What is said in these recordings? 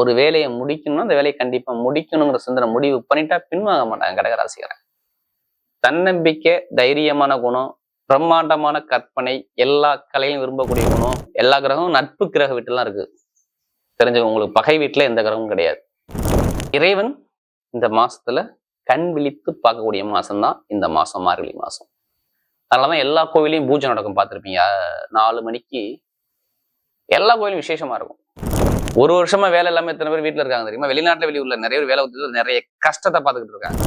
ஒரு வேலையை முடிக்கணும்னா அந்த வேலையை கண்டிப்பா முடிக்கணுங்கிற சிந்தனை முடிவு பண்ணிட்டா பின்வாங்க மாட்டாங்க கடகராசிக்காரன் தன்னம்பிக்கை தைரியமான குணம் பிரம்மாண்டமான கற்பனை எல்லா கலையும் விரும்பக்கூடிய குணம் எல்லா கிரகமும் நட்பு கிரக வீட்டுலாம் இருக்கு. தெரிஞ்சவங்க உங்களுக்கு பகை வீட்டுல எந்த கிரகமும் கிடையாது. இறைவன் இந்த மாசத்துல கண் விழித்து பார்க்கக்கூடிய மாசம்தான் இந்த மாசம் மார்கழி மாசம். அதனாலதான் எல்லா கோவிலையும் பூஜை நடக்கும் பார்த்துருப்பீங்க. நாலு மணிக்கு எல்லா கோயிலும் விசேஷமா இருக்கும். ஒரு வருஷமா வேலை இல்லாமல் எத்தனை பேர் வீட்டில் இருக்காங்க தெரியுமா? வெளிநாட்டில் வெளியூர்ல நிறைய பேர் வேலை விட்டு நிறைய கஷ்டத்தை பார்த்துக்கிட்டு இருக்காங்க.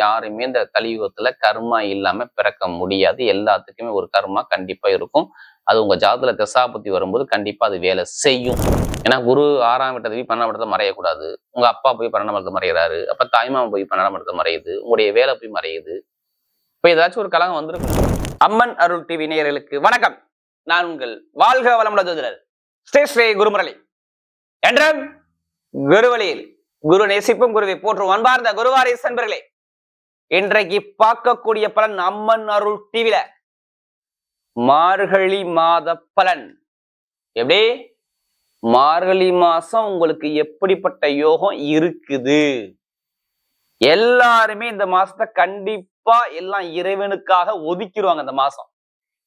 யாருமே இந்த கலியுகத்துல கர்மா இல்லாம பிறக்க முடியாது. எல்லாத்துக்குமே ஒரு கர்மா கண்டிப்பா இருக்கும். அது உங்க ஜாதத்துல திசாபத்தி வரும்போது கண்டிப்பா அது வேலை செய்யும். ஏன்னா குரு ஆறாம் இடத்தை போய் பன்னெண்டாம் இடத்தை மறையக்கூடாது. உங்க அப்பா போய் பன்னெண்டாம் இடத்தை மறைகிறாரு. அப்ப தாய்மாமா போய் பன்னெண்டாம் இடத்தை மறையுது. உங்களுடைய வேலை போய் மறையுது. இப்ப ஏதாச்சும் ஒரு கலகம் வந்திருக்கும். அம்மன் அருள் டிவி நேயர்களுக்கு வணக்கம். நான் உங்கள் வாழ்க வளமுள்ள ஜோதிடர். ஸ்ரீ ஸ்ரீ குருமுரளி. என்றும் குருவழியில் குரு நேசிப்பும் குருவை போற்றும் அன்பார்ந்த குருவாரி சென்பர்களே இன்றைக்கு பார்க்கக்கூடிய பலன் அம்மன் அருள் டிவில மார்கழி மாத பலன். எப்படி? மார்கழி மாசம் உங்களுக்கு எப்படிப்பட்ட யோகம் இருக்குது? எல்லாருமே இந்த மாசத்தை கண்டிப்பா எல்லாம் இறைவனுக்காக ஒதுக்கிடுவாங்க இந்த மாசம்.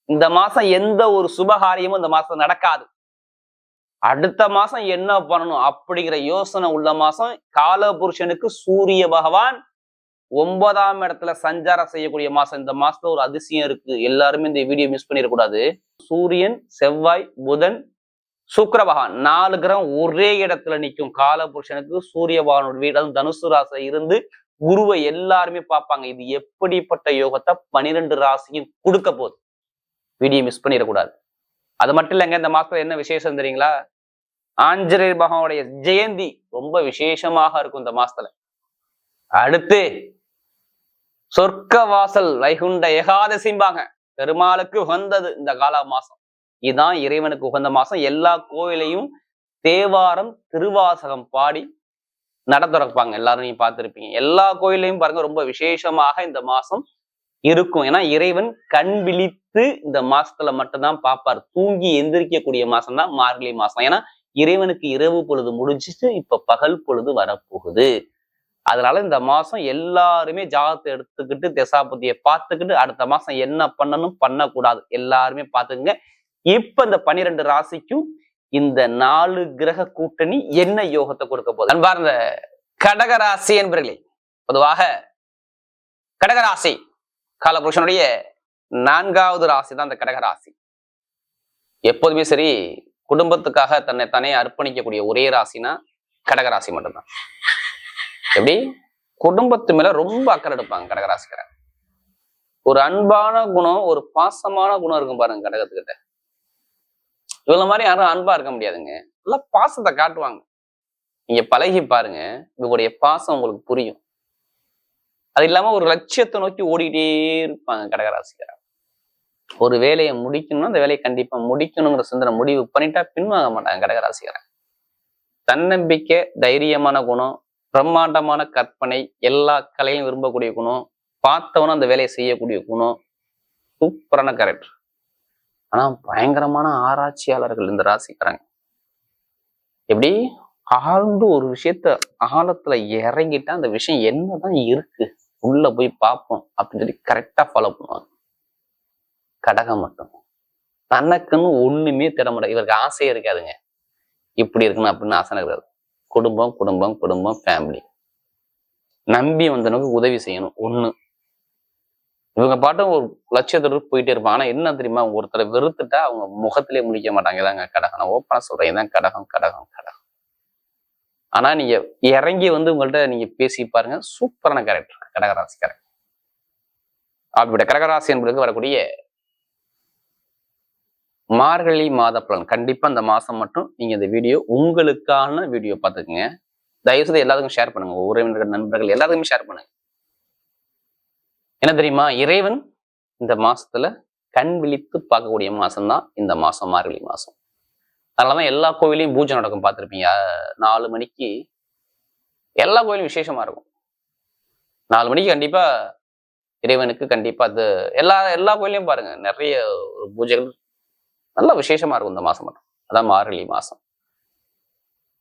இந்த மாசம் எந்த ஒரு சுபகாரியமும் இந்த மாசம் நடக்காது. அடுத்த மாசம் என்ன பண்ணணும் அப்படிங்கிற யோசனை உள்ள மாசம் கால புருஷனுக்கு சூரிய பகவான் ஒன்பதாம் இடத்துல சஞ்சாரம் செய்யக்கூடிய மாசம். இந்த மாசத்துல ஒரு அதிசயம் இருக்கு. எல்லாருமே இந்த வீடியோ மிஸ் பண்ணிடக்கூடாது. சூரியன் செவ்வாய் புதன் சுக்கர பகவான் நாலு கிரகம் ஒரே இடத்துல நிற்கும். கால புருஷனுக்கு சூரிய பகவானோட வீடு தனுசு ராசில இருந்து குருவை எல்லாருமே பார்ப்பாங்க. இது எப்படிப்பட்ட யோகத்தை பனிரெண்டு ராசியும் கொடுக்க போகுது. வீடியோ மிஸ் பண்ணிடக்கூடாது. அது மட்டும் இல்லைங்க இந்த மாசத்துல என்ன விசேஷம் தெரியுங்களா? ஆஞ்சநேயர் பகவானுடைய ஜெயந்தி ரொம்ப விசேஷமாக இருக்கும் இந்த மாசத்துல. அடுத்து சொர்க்க வாசல் வைகுண்ட ஏகாதசிம்பாங்க பெருமாளுக்கு உகந்தது இந்த கால மாசம். இதுதான் இறைவனுக்கு உகந்த மாசம். எல்லா கோவிலையும் தேவாரம் திருவாசகம் பாடி நட திறப்பாங்க எல்லாரும் நீங்க பார்த்துருப்பீங்க. எல்லா கோயிலையும் பாருங்க ரொம்ப விசேஷமாக இந்த மாசம் இருக்கும். ஏன்னா இறைவன் கண் விழித்து இந்த மாசத்துல மட்டும்தான் பார்ப்பார். தூங்கி எந்திரிக்கக்கூடிய மாசம் தான் மார்கழி மாசம். ஏன்னா இறைவனுக்கு இரவு பொழுது முடிஞ்சிட்டு இப்ப பகல் பொழுது வரப்போகுது. அதனால இந்த மாசம் எல்லாருமே ஜாகத்தை எடுத்துக்கிட்டு தசாபதியை பார்த்துக்கிட்டு அடுத்த மாசம் என்ன பண்ணணும் பண்ணக்கூடாது. எல்லாருமே பார்த்துக்குங்க. இப்ப இந்த பன்னிரெண்டு ராசிக்கும் இந்த நாலு கிரக கூட்டணி என்ன யோகத்தை கொடுக்க போகுது? அன்பார்ந்த கடகராசி என்பர்களே பொதுவாக கடகராசி காலபுருஷனுடைய நான்காவது ராசி தான் இந்த கடகராசி. எப்போதுமே சரி குடும்பத்துக்காக தன்னை தானே அர்ப்பணிக்கக்கூடிய ஒரே ராசினா கடகராசி மட்டும்தான். எப்படி? குடும்பத்து மேல ரொம்ப அக்கறை எடுப்பாங்க கடகராசிக்காரன் ஒரு அன்பான குணம் ஒரு பாசமான குணம் இருக்கும் பாருங்க கடகத்துக்கிட்ட. இவங்கள மாதிரி யாரும் அன்பா இருக்க முடியாதுங்க. நல்லா பாசத்தை காட்டுவாங்க. நீங்க பழகி பாருங்க இவங்களுடைய பாசம் உங்களுக்கு புரியும். அது இல்லாம ஒரு லட்சியத்தை நோக்கி ஓடிக்கிட்டே இருப்பாங்க கடகராசிக்காரன் ஒரு வேலையை முடிக்கணும்னா அந்த வேலையை கண்டிப்பா முடிக்கணுங்கிற சிந்தனை முடிவு பண்ணிட்டா பின்வாங்க மாட்டாங்க கடகராசிக்காரன் தன்னம்பிக்கை தைரியமான குணம் பிரம்மாண்டமான கற்பனை எல்லா கலையும் விரும்பக்கூடிய குணம் பார்த்தவனும் அந்த வேலையை செய்யக்கூடிய குணம் சூப்பரான கேரக்டர் ஆனா பயங்கரமான ஆராய்ச்சியாளர்கள் இந்த ராசிக்காரங்க. எப்படி? ஆழ்ந்து ஒரு விஷயத்த ஆழத்துல இறங்கிட்டா அந்த விஷயம் என்னதான் இருக்கு? உள்ள போய் பார்ப்போம் அப்படின்னு சொல்லி கரெக்டா ஃபாலோ பண்ணுவாங்க. கடகம் மட்டும். தனக்குன்னு ஒண்ணுமே திட இவருக்கு ஆசையே இருக்காதுங்க. இப்படி இருக்கணும் அப்படின்னு ஆசை இருக்காது குடும்பம் குடும்பம் குடும்பம் ஃபேமிலி நம்பி வந்தவனுக்கு உதவி செய்யணும் ஒண்ணு. இவங்க பாட்டும் ஒரு லட்சியத்தோடு போயிட்டே இருப்பாங்க ஆனா என்ன தெரியுமா? ஒருத்தரை வெறுத்துட்டா அவங்க முகத்திலே முடிக்க மாட்டாங்க. இதாங்க கடகம். நான் ஓப்பனா சொல்றேன். இதான் கடகம் கடகம் கடகம். ஆனா நீங்க இறங்கி வந்து உங்கள்ட்ட நீங்க பேசி பாருங்க. சூப்பரான கேரக்டர் கடகராசிக்காரன் அப்படிப்பட்ட கடகராசி என்பதுக்கு வரக்கூடிய மார்கழி மாத பலன். கண்டிப்பா இந்த மாசம் மட்டும் நீங்க இந்த வீடியோ உங்களுக்கான வீடியோ பார்த்துக்குங்க. தயவுசெய்து எல்லாத்துக்கும் ஷேர் பண்ணுங்க. உறவினர்கள் நண்பர்கள் எல்லாத்துக்குமே ஷேர் பண்ணுங்க. என்ன தெரியுமா? இறைவன் இந்த மாசத்துல கண் விழித்து பார்க்கக்கூடிய மாசம்தான் இந்த மாசம் மார்கழி மாசம். அதனாலதான் எல்லா கோவிலையும் பூஜை நடக்கும் பார்த்துருப்பீங்க. நாலு மணிக்கு எல்லா கோயிலும் விசேஷமா இருக்கும். நாலு மணிக்கு கண்டிப்பா இறைவனுக்கு கண்டிப்பா அது எல்லா எல்லா கோயிலையும் பாருங்க. நிறைய ஒரு பூஜைகள் நல்ல விசேஷமா இருக்கும் இந்த மாசம் மட்டும். அதான் மார்கழி மாசம்.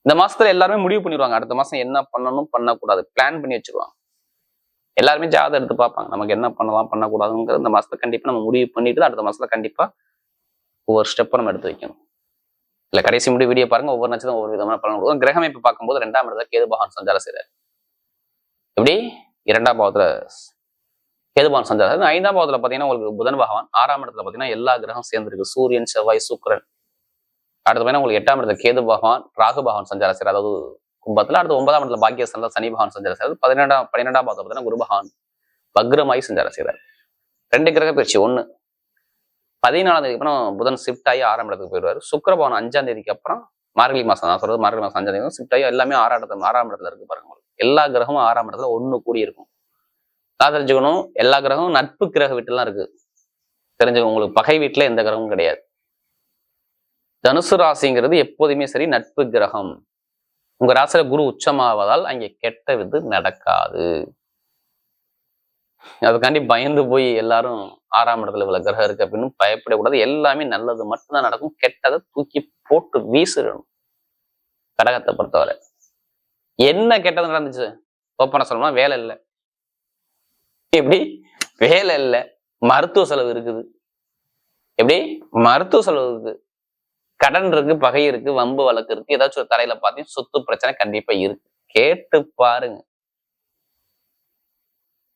இந்த மாசத்துல எல்லாருமே முடிவு பண்ணிடுவாங்க. அடுத்த மாசம் என்ன பண்ணணும் பண்ணக்கூடாது. பிளான் பண்ணி வச்சிருவாங்க. எல்லாருமே ஜாதகம் எடுத்து பார்ப்பாங்க. நமக்கு என்ன பண்ணலாம் பண்ணக்கூடாதுங்கிற இந்த மாசத்துல கண்டிப்பா நம்ம முடிவு பண்ணிட்டு அடுத்த மாசத்துல கண்டிப்பா ஒவ்வொரு ஸ்டெப்பை நம்ம எடுத்து வைக்கணும். இல்ல கடைசி முடிவு வீடியோ பாருங்க. ஒவ்வொரு நட்சத்திரம் ஒவ்வொரு விதமான பலன் கொடுக்கும். கிரக பார்க்கும்போது ரெண்டாம் இடத்துல கேது பகவான் சஞ்சாரம் செய்யறாரு எப்படி? இரண்டாம் பாவத்துல கேதுபான் சஞ்சாரம் ஐந்தாம் பாவத்தில் பாத்தீங்கன்னா உங்களுக்கு புதன் பகவான் ஆறாம் இடத்துல பாத்தீங்கன்னா எல்லா கிரகம் சேர்ந்துருக்கு. சூரியன் செவ்வாய் சுக்கிரன். அடுத்து பார்த்தீங்கன்னா உங்களுக்கு எட்டாம் இடத்துல கேது பகவான் ராகு பகவான் சஞ்சாரம் செய்யறது அதாவது கும்பத்தில் அடுத்து ஒன்பதாம் இடத்துல பாக்கியஸ்தானத்துல சனி பகவான் சஞ்சாரம் செய்யறது பதினெண்டாம் பன்னிரெண்டாம் பாவத்துல பார்த்தீங்கன்னா குரு பகவான் வக்ரமாய் சஞ்சாரம் செய்றார். ரெண்டு கிரக பயிற்சி. ஒண்ணு பதினாலாம் தேதிக்கு அப்புறம் புதன் ஷிஃப்ட் ஆகி ஆறாம் இடத்துக்கு போயிடுவார். சுக்கிர பகவான் அஞ்சாம் தேதிக்கு அப்புறம் மார்கழி மாசம். நான் சொல்றது மார்கழி மாசம் அஞ்சாம் தேதி. ஷிஃப்ட் ஆகி எல்லாமே ஆறாம் இடத்துல ஆறாம் இடத்துல இருக்கு பாருங்க எல்லா கிரகமும் ஆறாம் இடத்துல ஒண்ணு கூடி இருக்கும் தெரிஞ்சுக்கணும். எல்லா கிரகமும் நட்பு கிரக வீட்டுலாம் இருக்கு. தெரிஞ்சுக்கணும். உங்களுக்கு பகை வீட்டுல எந்த கிரகமும் கிடையாது. தனுசு ராசிங்கிறது எப்போதுமே சரி நட்பு கிரகம். உங்க ராசியில குரு உச்சமாவதால் அங்கே கெட்ட விது நடக்காது. அதுக்காண்டி பயந்து போய் எல்லாரும் ஆறாம் இடத்துல இவ்வளவு கிரகம் இருக்கு அப்படின்னு பயப்படக்கூடாது. எல்லாமே நல்லது மட்டும்தான் நடக்கும். கெட்டதை தூக்கி போட்டு வீசிடணும். கடகத்தை பொறுத்தவரை. என்ன கெட்டது நடந்துச்சு? ஓப்பனா சொல்லணும்னா வேலை இல்லை. எப்படி? வேலை இல்லை. மருத்துவ செலவு இருக்குது. எப்படி? மருத்துவ செலவு இருக்கு கடன் இருக்கு பகை இருக்கு வம்பு வழக்கு இருக்கு. ஏதாச்சும் ஒரு தலையில பார்த்தீங்கன்னா சொத்து பிரச்சனை கண்டிப்பா இருக்கு. கேட்டு பாருங்க.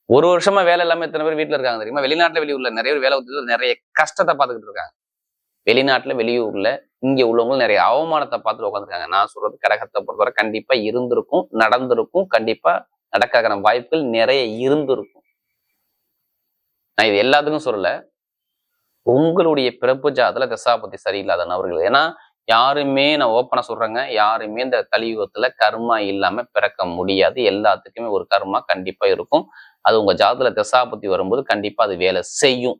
ஒரு வருஷமா வேலை இல்லாம எத்தனை பேர் வீட்டுல இருக்காங்க தெரியுமா? வெளிநாட்டுல வெளியூர்ல நிறைய பேர் வேலை விட்டு நிறைய கஷ்டத்தை பார்த்துக்கிட்டு இருக்காங்க. வெளிநாட்டுல வெளியூர்ல இங்க உள்ளவங்களும் நிறைய அவமானத்தை பார்த்துட்டு உட்காந்துருக்காங்க நான் சொல்றது கடகத்தை பொறுத்தவரை கண்டிப்பா இருந்திருக்கும் நடந்திருக்கும். கண்டிப்பா நடக்காத வாய்ப்புகள் நிறைய இருந்திருக்கும். நான் இது எல்லாத்துக்கும் சொல்லல. உங்களுடைய பிறப்பு ஜாதத்துல தசாபதி சரியில்லாத நபர்கள். ஏன்னா யாருமே நான் ஓப்பனா சொல்றேங்க யாருமே இந்த கலியுகத்துல கர்மா இல்லாம பிறக்க முடியாது. எல்லாத்துக்குமே ஒரு கர்மா கண்டிப்பா இருக்கும். அது உங்க ஜாதத்துல தசாபதி வரும்போது கண்டிப்பா அது வேலை செய்யும்.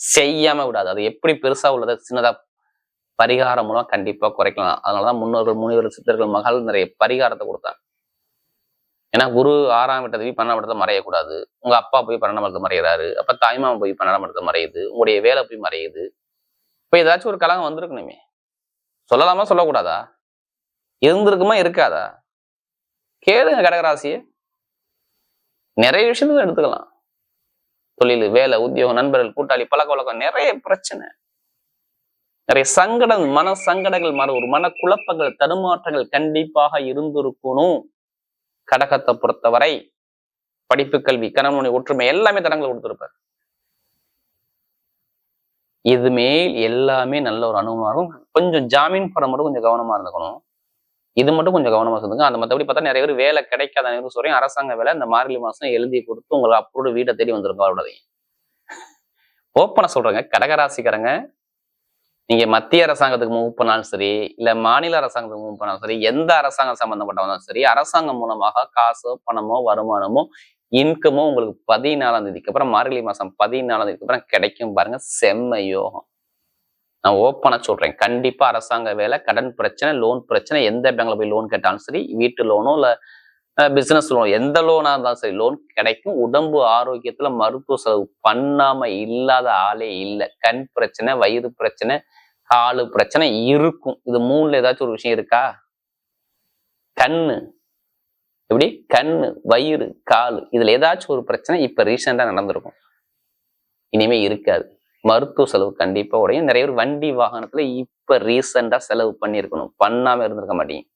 செய்யாம விடாது. அது எப்படி பெருசா உள்ளதை சின்னதா பரிகாரம் மூலம் கண்டிப்பா குறைக்கலாம். அதனாலதான் முன்னோர்கள் முனிவர்கள் சித்தர்கள் மகள் நிறைய பரிகாரத்தை கொடுத்தாங்க. ஏன்னா குரு ஆறாம் இடத்தை போய் பன்னெண்டாம் இடத்தை மறையக்கூடாது. உங்க அப்பா போய் பன்னெண்டாம் இடத்தை மறையிறாரு. அப்ப தாய்மாமன் போய் பன்னெண்டாம் இடத்தை மறையுது. உங்களுடைய வேலை போய் மறையுது. இப்ப ஏதாச்சும் ஒரு கலகம் வந்திருக்கணுமே. சொல்லலாமா சொல்லக்கூடாதா? இருந்திருக்குமா இருக்காதா? கேளுங்க கடகராசியை. நிறைய விஷயத்துல எடுத்துக்கலாம். தொழில் வேலை உத்தியோகம் நண்பர்கள் கூட்டாளி பழக்க வழக்கம் நிறைய பிரச்சனை. நிறைய சங்கடம் மன சங்கடங்கள் மன ஒரு மன குழப்பங்கள் தடுமாற்றங்கள் கண்டிப்பாக இருந்திருக்கணும். கடகத்தை பொறுத்தவரை படிப்பு கல்வி கணவனுடைய ஒற்றுமை எல்லாமே தடங்களை கொடுத்துருப்பார். இது மேல் எல்லாமே நல்ல ஒரு அனுபவமா இருக்கும். கொஞ்சம் ஜாமீன் படம் மட்டும் கொஞ்சம் கவனமா இருந்துக்கணும். இது மட்டும் கொஞ்சம் கவனமா இருந்துங்க அந்த மற்றபடி பார்த்தா நிறைய பேர் வேலை கிடைக்காத நேரம் சொல்றேன். அரசாங்க வேலை இந்த மார்கழி மாசம் எழுதி கொடுத்து உங்களுக்கு அப்போடு வீட்டை தேடி வந்துருங்க அவ்வளோதையும் ஓப்பனை சொல்றேங்க. கடகராசிக்காரங்க நீங்க மத்திய அரசாங்கத்துக்கு மூவ் பண்ணாலும் சரி இல்ல மாநில அரசாங்கத்துக்கு மூவ் பண்ணாலும் சரி எந்த அரசாங்கம் சம்பந்தப்பட்டவங்களும் சரி அரசாங்கம் மூலமாக காசோ பணமோ வருமானமோ இன்கமோ உங்களுக்கு பதினாலாம் தேதிக்கு அப்புறம் மார்கழி மாசம் பதினாலாம் தேதிக்கு அப்புறம் கிடைக்கும் பாருங்க செம்ம யோகம். நான் ஓப்பனாக சொல்றேன். கண்டிப்பாக அரசாங்க வேலை கடன் பிரச்சனை லோன் பிரச்சனை எந்த பேங்க்ல போய் லோன் கேட்டாலும் சரி வீட்டு லோனோ இல்லை பிஸ்னஸ் லோன் எந்த லோனாக இருந்தாலும் சரி லோன் கிடைக்கும். உடம்பு ஆரோக்கியத்தில் மருத்துவ செலவு பண்ணாமல் இல்லாத ஆளே இல்லை. கண் பிரச்சனை வயிறு பிரச்சனை காலு பிரச்சனை இருக்கும். இது மூணுல ஏதாச்சும் ஒரு விஷயம் இருக்கா? கண்ணு. எப்படி? கண்ணு வயிறு காலு. இதுல ஏதாச்சும் ஒரு பிரச்சனை இப்ப ரீசெண்டா நடந்திருக்கும். இனிமே இருக்காது. மருத்துவ செலவு கண்டிப்பா உடையும். நிறைய பேர் வண்டி வாகனத்துல இப்ப ரீசெண்டா செலவு பண்ணியிருக்கணும். பண்ணாம இருந்திருக்க மாட்டீங்க.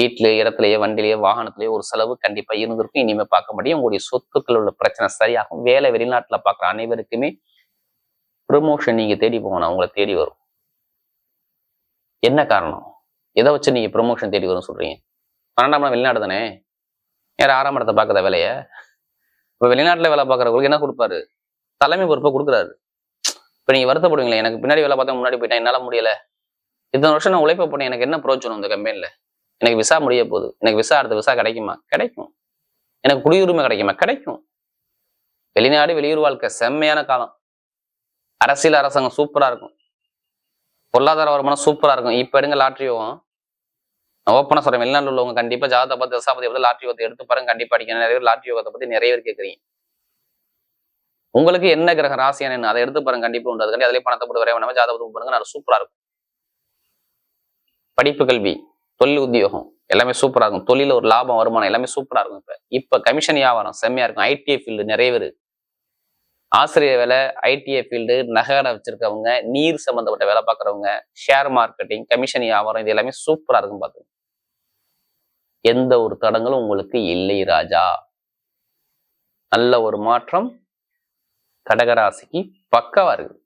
வீட்டுல இடத்துலயே வண்டிலேயே வாகனத்திலேயே ஒரு செலவு கண்டிப்பா இருந்திருக்கும். இனிமே பார்க்க முடியும் உங்களுடைய சொத்துக்கள் உள்ள பிரச்சனை சரியாகும். வேலை வெளிநாட்டுல பாக்குற அனைவருக்குமே ப்ரமோஷன் நீங்க தேடி போகணும் அவங்கள தேடி வரும். என்ன காரணம்? எதை வச்சு நீங்க ப்ரமோஷன் தேடி வரும் சொல்றீங்க? பன்னெண்டாம் வெளிநாடு தானே? யார் ஆறாம் இடத்தை பார்க்குற வேலையை? இப்போ வெளிநாட்டுல வேலை பார்க்குறவங்களுக்கு என்ன கொடுப்பாரு? தலைமை பொறுப்பை கொடுக்குறாரு. இப்போ நீங்க வருத்தப்படுவீங்களே எனக்கு பின்னாடி வேலை பார்த்தா முன்னாடி போயிட்டேன் என்னால் முடியல. இத்தனை வருஷம் நான் உழைப்ப போனேன் எனக்கு என்ன பிரயோஜனம் இந்த கம்பெனியில் எனக்கு விசா முடிய போகுது. எனக்கு விசா அடுத்த விசா கிடைக்குமா? கிடைக்கும். எனக்கு குடியுரிமை கிடைக்குமா? கிடைக்கும். வெளிநாடு வெளியூர் வாழ்க்கை செம்மையான காலம். அரசியல் அரசாங்கம் சூப்பரா இருக்கும். பொருளாதார வருமானம் சூப்பரா இருக்கும். இப்ப எடுங்க லாட்ரி யோகம் நான் ஓப்பனா வெளிநாட்டில் உள்ளவங்க கண்டிப்பா ஜாதகத்தை பார்த்து தசாபதி பார்த்து லாட்ரி யோகத்தை எடுத்து பாருங்க. கண்டிப்பா அடிக்கணும். நிறைய பேர் லாட்ரி யோகத்தை பத்தி நிறைய பேர் கேட்குறீங்க உங்களுக்கு என்ன கிரக ராசியான என்ன? அதை எடுத்து பாருங்க. கண்டிப்பா உண்டு. அதுக்காண்டி அதிலே பணத்தை போட்டு வரைய வேணாம. ஜாதகத்தை பாருங்க. நல்லா சூப்பரா இருக்கும். படிப்பு கல்வி தொழில் உத்தியோகம் எல்லாமே சூப்பரா இருக்கும். தொழில ஒரு லாபம் வருமானம் எல்லாமே சூப்பரா இருக்கும் இப்ப. இப்போ கமிஷன் வியாபாரம் செம்மையா இருக்கும். ஐடிஐ ஃபீல்டு நிறைய பேர் ஆசிரியர் வேலை ஐடிஐ ஃபீல்டு நகை வச்சிருக்கவங்க நீர் சம்பந்தப்பட்ட வேலை பார்க்குறவங்க ஷேர் மார்க்கெட்டிங் கமிஷன் வியாபாரம் இது எல்லாமே சூப்பரா இருக்கும் பார்த்து எந்த ஒரு தடங்களும் உங்களுக்கு இல்லை ராஜா. நல்ல ஒரு மாற்றம் கடகராசிக்கு பக்கவா இருக்கு.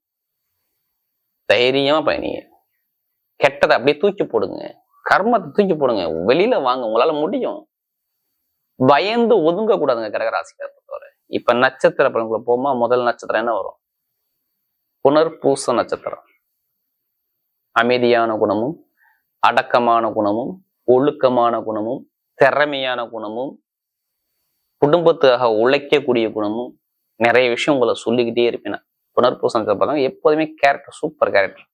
தைரியமா பயணிங்க. கெட்டதை அப்படியே தூக்கி போடுங்க. கர்மத்தை தூக்கி போடுங்க. வெளியில வாங்க. உங்களால முடியும். பயந்து ஒதுங்க கூடாதுங்க கடகராசிக்கார பொறுத்தவரை. இப்ப நட்சத்திர பலன்களை போமா முதல் நட்சத்திரம் என்ன வரும்? புனர்பூச நட்சத்திரம். அமைதியான குணமும் அடக்கமான குணமும் ஒழுக்கமான குணமும் திறமையான குணமும் குடும்பத்துக்காக உழைக்கக்கூடிய குணமும் நிறைய விஷயம் உங்களை சொல்லிக்கிட்டே இருப்பேன் நான். புனர்பூச நட்சத்திரம் எப்போதுமே கேரக்டர் சூப்பர் கேரக்டர்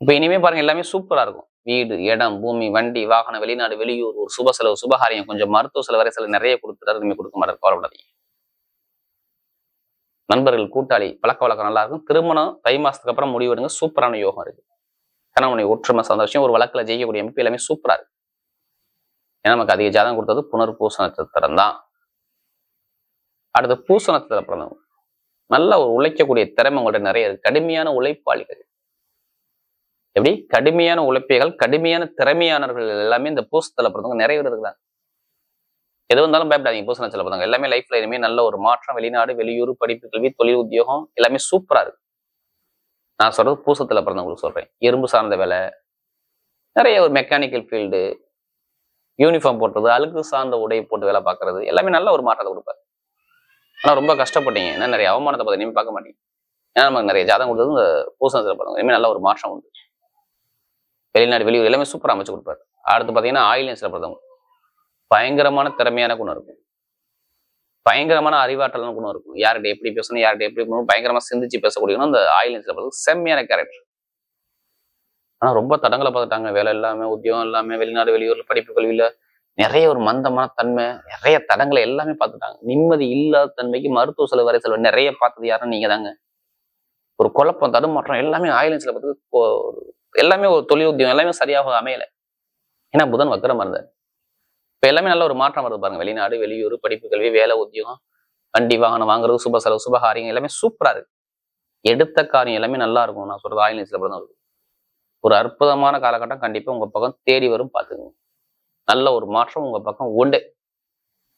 இப்ப இனிமே பாருங்க எல்லாமே சூப்பரா இருக்கும். வீடு இடம் பூமி வண்டி வாகனம் வெளிநாடு வெளியூர் ஒரு சுப செலவு சுபகாரியம் கொஞ்சம் மருத்துவ செலவு சில நிறைய கொடுத்துட்டாரு இனிமே கொடுக்க மாட்டார் கவலைப்படாதீங்க. நண்பர்கள் கூட்டாளி பழக்க வழக்கம் நல்லா இருக்கும். திருமணம் தை மாசத்துக்கு அப்புறம் முடிவெடுங்க சூப்பரான யோகம் இருக்கு. கணவனை ஒற்றுமை சந்தோஷம் ஒரு வழக்குல ஜெயிக்கக்கூடிய அமைப்பு எல்லாமே சூப்பரா இருக்கு. ஏன்னா நமக்கு அதிக ஜாதகம் கொடுத்தது புனர்பூச நட்சத்திரம் தான். அடுத்து பூச நட்சத்திரம் பிறந்தவங்க நல்ல ஒரு உழைக்கக்கூடிய திறமை உங்கள்கிட்ட நிறைய இருக்கு. கடுமையான உழைப்பாளிகள். எப்படி? கடுமையான உழைப்பிகள் கடுமையான திறமையானவர்கள் எல்லாமே இந்த பூசத்தில் பிறந்தவங்க. நிறைய பேர் இருக்கிறாங்க. எது வந்தாலும் பயப்படாதீங்க பூச நட்சத்திரம் பிறந்தவங்க. எல்லாமே லைஃப்ல இனிமே நல்ல ஒரு மாற்றம் வெளிநாடு வெளியூர் படிப்பு கல்வி தொழில் உத்தியோகம் எல்லாமே சூப்பரா இருக்கு. நான் சொல்றது பூசத்துல பிறந்தவங்களுக்கு சொல்றேன். இரும்பு சார்ந்த வேலை நிறைய ஒரு மெக்கானிக்கல் ஃபீல்டு யூனிஃபார்ம் போட்டுறது அழுக்கு சார்ந்த உடை போட்டு வேலை பார்க்கறது எல்லாமே நல்ல ஒரு மாற்றத்தை கொடுப்பாரு. ஆனா ரொம்ப கஷ்டப்பட்டீங்க. ஏன்னா நிறைய அவமானத்தை பார்த்து இனிமேல் பார்க்க மாட்டீங்க. ஏன்னா நமக்கு நிறைய ஜாதகம் கொடுத்தது இந்த பூசணத்தில் பிறந்தவங்க. இனிமே நல்ல ஒரு மாற்றம் உண்டு. வெளிநாடு வெளியூர் எல்லாமே சூப்பராக அமைச்சு கொடுப்பாரு. அடுத்து பார்த்தீங்கன்னா ஆயிலியன்ஸில் பிறந்தவங்க பயங்கரமான திறமையான குணம் இருக்கும். பயங்கரமான அறிவாற்றலான குணம் இருக்கும். யார்கிட்ட எப்படி பேசணும் யார்கிட்ட எப்படி பண்ணணும் பயங்கரமா சிந்திச்சு பேசக்கூடியணும் அந்த ஆயிலியன்ஸில் பிறந்தவங்க செம்மையான கேரக்டர் ஆனா ரொம்ப தடங்களை பார்த்துட்டாங்க. வேலை இல்லாமல் உத்தியோகம் இல்லாமல் வெளிநாடு வெளியூர்ல படிப்பு கல்வியில நிறைய ஒரு மந்தமான தன்மை நிறைய தடங்களை எல்லாமே பார்த்துட்டாங்க. நிம்மதி இல்லாத தன்மைக்கு மருத்துவ செலவு வரை செலவு. நிறைய பார்த்தது யாருன்னு நீங்கள் தாங்க ஒரு குழப்பம் தடுமாற்றம் எல்லாமே ஆயிலன்ஸ்ல பார்த்து எல்லாமே ஒரு தொழில் உத்தியோகம் எல்லாமே சரியாக அமையல. ஏன்னா புதன் வக்கரமா இருந்தார். இப்ப எல்லாமே நல்ல ஒரு மாற்றம் வருது பாருங்க. வெளிநாடு வெளியூர் படிப்பு கல்வி வேலை உத்தியோகம் வண்டி வாகனம் வாங்குறது சுப செலவு சுபகாரியம் எல்லாமே சூப்பரா இருக்கு. எடுத்த காரியம் எல்லாமே நல்லா இருக்கும் நான் சொல்றது ஆயிலன்ஸ்ல இருக்கும் ஒரு அற்புதமான காலகட்டம் கண்டிப்பா உங்க பக்கம் தேடி வரும் பாத்துக்கோங்க நல்ல ஒரு மாற்றம் உங்க பக்கம் உண்டு.